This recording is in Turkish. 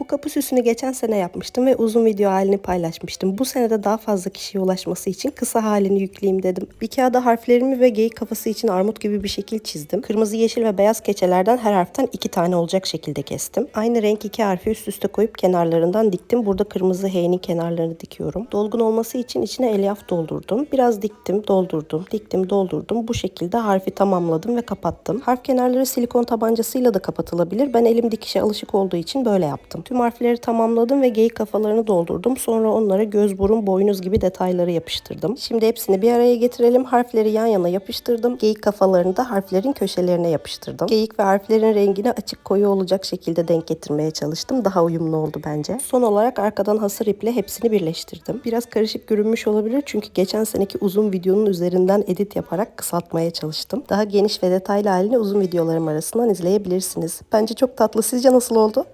Bu kapı süsünü geçen sene yapmıştım ve uzun video halini paylaşmıştım. Bu sene de daha fazla kişiye ulaşması için kısa halini yükleyeyim dedim. Bir kağıda harflerimi ve geyik kafası için armut gibi bir şekil çizdim. Kırmızı, yeşil ve beyaz keçelerden her harften iki tane olacak şekilde kestim. Aynı renk iki harfi üst üste koyup kenarlarından diktim. Burada kırmızı H'nin kenarlarını dikiyorum. Dolgun olması için içine elyaf doldurdum. Biraz diktim, doldurdum, diktim, doldurdum. Bu şekilde harfi tamamladım ve kapattım. Harf kenarları silikon tabancasıyla da kapatılabilir. Ben elim dikişe alışık olduğu için böyle yaptım. Tüm harfleri tamamladım ve geyik kafalarını doldurdum. Sonra onlara göz, burun, boynuz gibi detayları yapıştırdım. Şimdi hepsini bir araya getirelim. Harfleri yan yana yapıştırdım. Geyik kafalarını da harflerin köşelerine yapıştırdım. Geyik ve harflerin rengini açık koyu olacak şekilde denk getirmeye çalıştım. Daha uyumlu oldu bence. Son olarak arkadan hasır iple hepsini birleştirdim. Biraz karışık görünmüş olabilir çünkü geçen seneki uzun videonun üzerinden edit yaparak kısaltmaya çalıştım. Daha geniş ve detaylı halini uzun videolarım arasından izleyebilirsiniz. Bence çok tatlı. Sizce nasıl oldu?